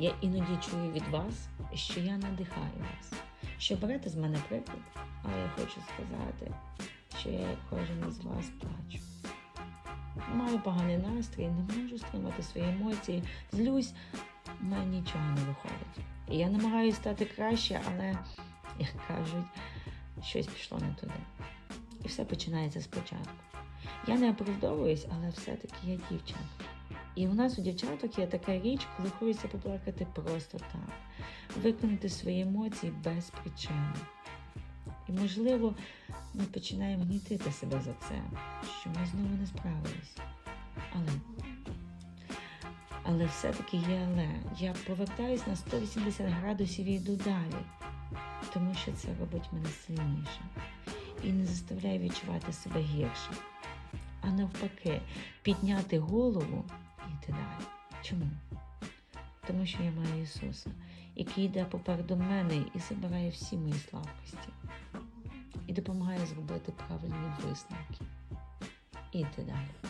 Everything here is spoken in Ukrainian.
Я іноді чую від вас, що я надихаю вас, що берете з мене приклад, але я хочу сказати, що я як кожен із вас плачу. Маю поганий настрій, не можу стримати свої емоції, злюсь, в мене нічого не виходить. Я намагаюся стати краще, але, як кажуть, щось пішло не туди. І все починається спочатку. Я не оправдовуюсь, але все-таки я дівчинка. І у нас у дівчаток є така річ, коли хочеться поплакати просто так, виконати свої емоції без причини. І, можливо, ми починаємо гнітити себе за це, що ми знову не справились. Але, але все-таки є але. Я повертаюсь на 180 градусів і йду далі, тому що це робить мене сильніше і не заставляє відчувати себе гірше. А навпаки, підняти голову йти далі. Чому? Тому що я маю Ісуса, який йде попереду мене і забирає всі мої слабкості, і допомагає зробити правильні висновки. І йти далі.